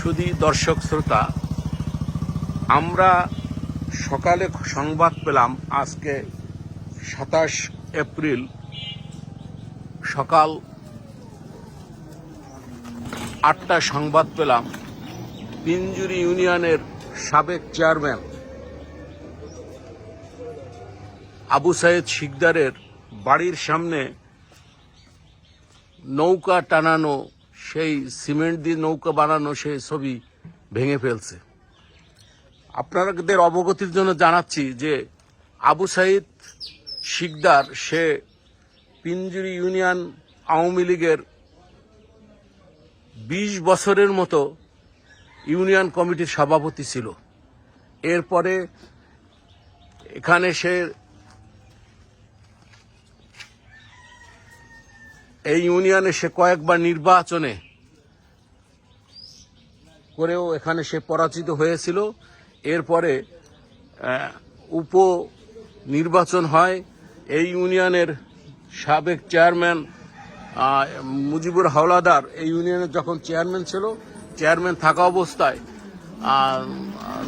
সুধী দর্শক শ্রোতা, আমরা সকালে সংবাদ পেলাম আজকে সাতাশ এপ্রিল সকাল আটটা সংবাদ পেলাম। পিঞ্জুরি ইউনিয়নের সাবেক চেয়ারম্যান আবু সাইদ শিকদারের বাড়ির সামনে নৌকা টানানো সেই সিমেন্ট দিয়ে নৌকা বানানো সেই ছবি ভেঙে ফেলছে। আপনাদের অবগতির জন্য জানাচ্ছি যে আবু সাইদ শিকদার, সে পিঞ্জুরি ইউনিয়ন আওয়ামী লীগের বিশ বছরের মতো ইউনিয়ন কমিটির সভাপতি ছিল। এরপরে এখানে সে এই ইউনিয়নে সে কয়েকবার নির্বাচনে করেও এখানে সে পরাজিত হয়েছিল। এরপরে উপ নির্বাচন হয়। এই ইউনিয়নের সাবেক চেয়ারম্যান মুজিবুর হাওলাদার এই ইউনিয়নের যখন চেয়ারম্যান ছিল, চেয়ারম্যান থাকা অবস্থায়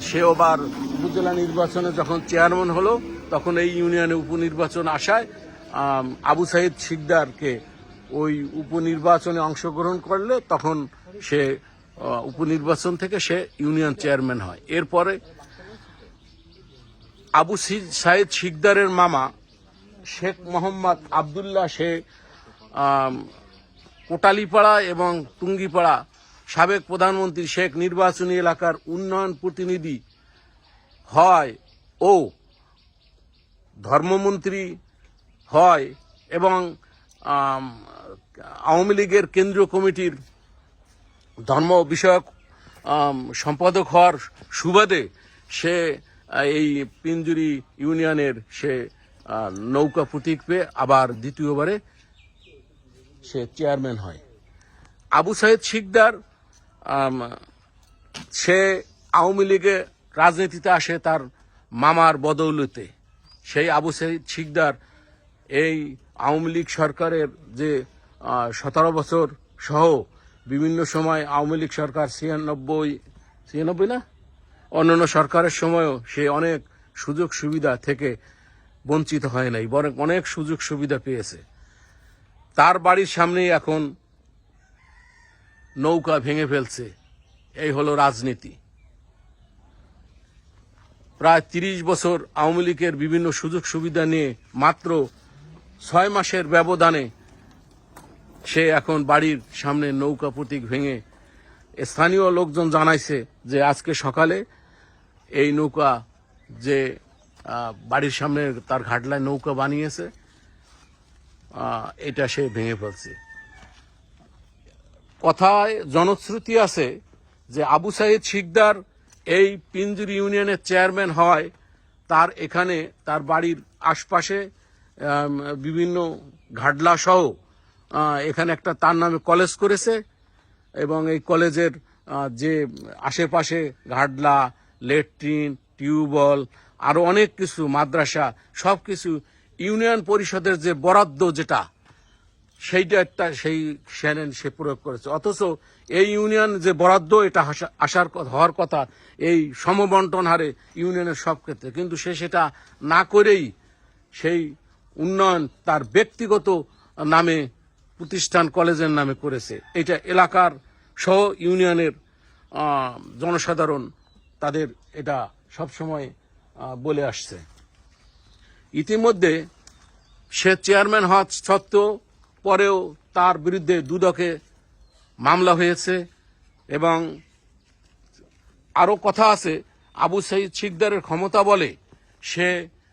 সে আবার উপজেলা নির্বাচনে যখন চেয়ারম্যান হলো, তখন এই ইউনিয়নে উপনির্বাচন আসায় আবু সাইদ শিকদারকে ওই উপনির্বাচনে অংশগ্রহণ করলে তখন সে উপনির্বাচন থেকে সে ইউনিয়ন চেয়ারম্যান হয়। এরপরে আবু সাইদ শিকদারের মামা শেখ মোহাম্মদ আবদুল্লাহ সে কোটালীপাড়া এবং টুঙ্গিপাড়া সাবেক প্রধানমন্ত্রী শেখ নির্বাচনী এলাকার উন্নয়ন প্রতিনিধি হয় ও ধর্মমন্ত্রী হয় এবং আওয়ামী লীগের কেন্দ্রীয় কমিটির ধর্ম বিষয়ক সম্পাদক হওয়ার সুবাদে সে এই পিঞ্জুরি ইউনিয়নের সে নৌকা প্রতীক পেয়ে আবার দ্বিতীয়বারে সে চেয়ারম্যান হয়। আবু সাইদ শিকদার সে আওয়ামী লীগে রাজনীতিতে আসে তার মামার বদৌলতে। সেই আবু সাইদ শিকদার এই আওয়ামী লীগ সরকারের যে সতেরো বছর সহ বিভিন্ন সময় আওয়ামী লীগ সরকার ছিয়ানব্বই ছিয়ানব্বই না? অন্যান্য সরকারের সময়ও সে অনেক সুযোগ সুবিধা থেকে বঞ্চিত হয় নাই, বরং অনেক সুযোগ সুবিধা পেয়েছে। তার বাড়ির সামনেই এখন নৌকা ভেঙে ফেলছে। এই হলো রাজনীতি। প্রায় তিরিশ বছর আওয়ামী লীগের বিভিন্ন সুযোগ সুবিধা নিয়ে মাত্র ছয় মাসের ব্যবধানে সে এখন বাড়ির সামনে নৌকা প্রতীক ভেঙে স্থানীয় লোকজন জানাইছে যে আজকে সকালে এই নৌকা যে বাড়ির সামনে তার ঘাটলায় নৌকা বানিয়েছে এটা সে ভেঙে ফেলছে। কথায় জনশ্রুতি আছে যে আবু সাইদ শিকদার এই পিঞ্জুরি ইউনিয়নের চেয়ারম্যান হয় তার এখানে তার বাড়ির আশপাশে বিভিন্ন ঘাটলা সহ এখানে একটা তার নামে কলেজ করেছে এবং এই কলেজের যে আশেপাশে ঘাটলা লেট্রিন, টিউবওয়েল, আরও অনেক কিছু, মাদ্রাসা সব কিছু ইউনিয়ন পরিষদের যে বরাদ্দ যেটা, সেইটা একটা, সেই সেনেন সে প্রয়োগ করেছে। অথচ এই ইউনিয়ন যে বরাদ্দ, এটা আসার হওয়ার কথা এই সমবন্টন হারে ইউনিয়নের সব ক্ষেত্রে। কিন্তু সে সেটা না করেই সেই উন্নয়ন তার ব্যক্তিগত নামে প্রতিষ্ঠান কলেজের নামে করেছে। এটা এলাকার সহ ইউনিয়নের জনসাধারণ তাদের এটা সবসময় বলে আসছে। ইতিমধ্যে সে চেয়ারম্যান হওয়া সত্ত্বেও পরেও তার বিরুদ্ধে দুদকে মামলা হয়েছে এবং আরও কথা আছে, আবু সাইদ শিকদারের ক্ষমতা বলে সে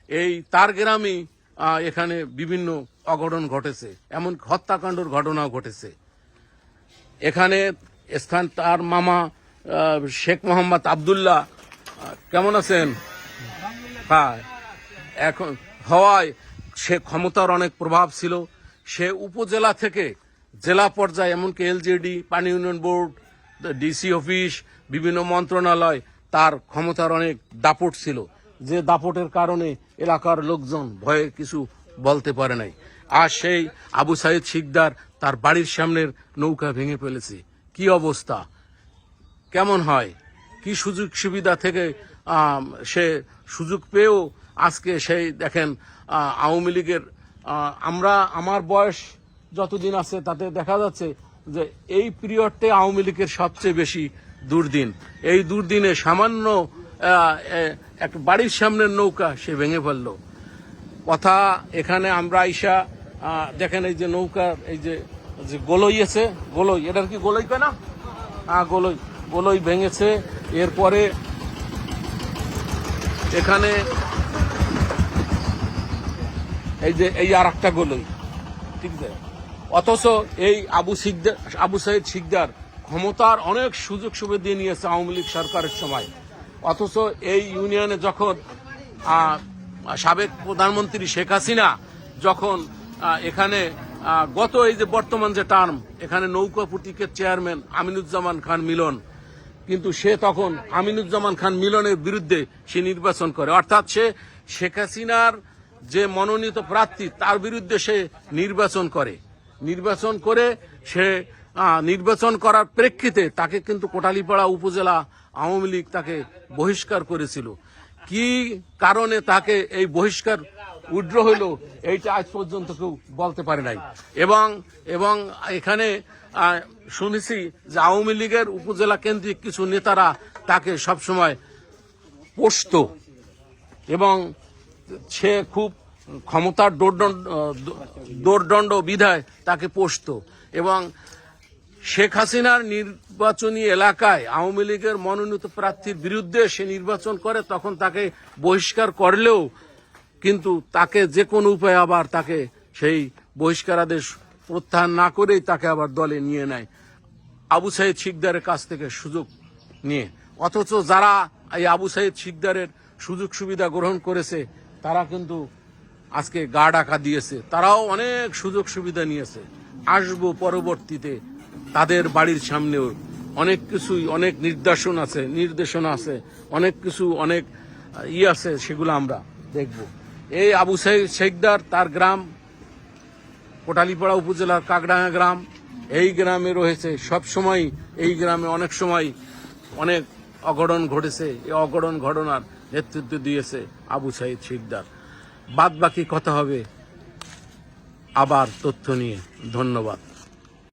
এই তার গ্রামেই এখানে বিভিন্ন অঘটন ঘটেছে। এমন হত্যাকাণ্ডর ঘটনাও ঘটেছে। এখানে স্থান তার মামা শেখ মোহাম্মদ আবদুল্লাহ কেমন আছেন? হ্যাঁ এখন হওয়ায় সে ক্ষমতার অনেক প্রভাব ছিল। সে উপজেলা থেকে জেলা পর্যায়ে, এমনকি এলজেডি, পানি ইউনিয়ন বোর্ড, ডিসি অফিস, বিভিন্ন মন্ত্রণালয়, তার ক্ষমতার অনেক দাপট ছিল। যে দাপটের কারণে এলাকার লোকজন ভয়ে কিছু বলতে পারে নাই। আর সেই আবু সাইদ শিকদার তার বাড়ির সামনের নৌকা ভেঙে ফেলেছে। কি অবস্থা? কেমন হয়? কি সুযোগ সুবিধা থেকে সে সুযোগ পেয়েও আজকে সেই দেখেন আওয়ামী লীগের আমরা, আমার বয়স যতদিন আছে তাতে দেখা যাচ্ছে যে এই পিরিয়ডটা আওয়ামী লীগের সবচেয়ে বেশি দুর্দিন। এই দুর্দিনে সামান্য আহ, এ- এক বাড়ির সামনের নৌকা সে ভেঙে ফেলল। কথা এখানে আমরা আইসা দেখেন এই যে নৌকা এই যে যে গোলই আছে গোলই এটার কি গোলই কয় না? হ্যাঁ গোলই গোলই ভেঙেছে। এরপরে এখানে এই যে এই আর একটা গোলই ঠিক আছে? অথচ এই আবু সিকদার আবু সাইদ সিকদার ক্ষমতার অনেক সুযোগ সুবিধা নিয়েছে আওয়ামী লীগ সরকারের সময়। অথচ এই ইউনিয়নে যখন সাবেক প্রধানমন্ত্রী শেখ হাসিনা যখন এখানে গত এই যে বর্তমান যে টার্ম এখানে নৌকা প্রতীকের চেয়ারম্যান আমিনুজ্জামান খান মিলন, কিন্তু সে তখন আমিনুজ্জামান খান মিলনের বিরুদ্ধে সে নির্বাচন করে। অর্থাৎ সে শেখ হাসিনার যে মনোনীত প্রার্থী, তার বিরুদ্ধে সে নির্বাচন করে। নির্বাচন করে সে নির্বাচন করার প্রেক্ষিতে তাকে কিন্তু কোটালীপাড়া উপজেলা আওয়ামী লীগ তাকে বহিষ্কার করেছিল। কি কারণে তাকে এই বহিষ্কার উড্র হইল এইটা আজ পর্যন্ত কেউ বলতে পারে নাই। এবং এবং এখানে শুনেছি যে আওয়ামী লীগের উপজেলা কেন্দ্রিক কিছু নেতারা তাকে সবসময় পোষত। এবং সে খুব ক্ষমতার দৌর্দণ্ড দৌর্দণ্ড বিধায় তাকে পোষত। এবং শেখ হাসিনার নির্বাচনী এলাকায় আওয়ামী লীগের মনোনীত প্রার্থীর বিরুদ্ধে সে নির্বাচন করে, তখন তাকে বহিষ্কার করলেও কিন্তু তাকে যে কোনো উপায়ে আবার তাকে সেই বহিষ্কারাদেশ প্রত্যাহার না করেই তাকে আবার দলে নিয়ে নেয়। আবু সাইদ শিকদারের কাছ থেকে সুযোগ নিয়ে। অথচ যারা এই আবু সাইদ শিকদারের সুযোগ সুবিধা গ্রহণ করেছে, তারা কিন্তু আজকে গা ডাকা দিয়েছে। তারাও অনেক সুযোগ সুবিধা নিয়েছে। আসব পরবর্তীতে তাদের বাড়ির সামনেও অনেক কিছুই, অনেক নির্দেশন আছে, নির্দেশনা আছে, অনেক কিছু, অনেক ই আছে, সেগুলো আমরা দেখব। এই আবু শেখদার তার গ্রাম, কোটালীপাড়া উপজেলার কাকডাঙ্গা গ্রাম, এই গ্রামে রয়েছে। সব সময় এই গ্রামে অনেক সময় অনেক অঘটন ঘটেছে। এই অঘটন ঘটনার নেতৃত্ব দিয়েছে আবু সাইদ শিকদার বাদ বাকি কথা হবে। আবার তথ্য নিয়ে। ধন্যবাদ।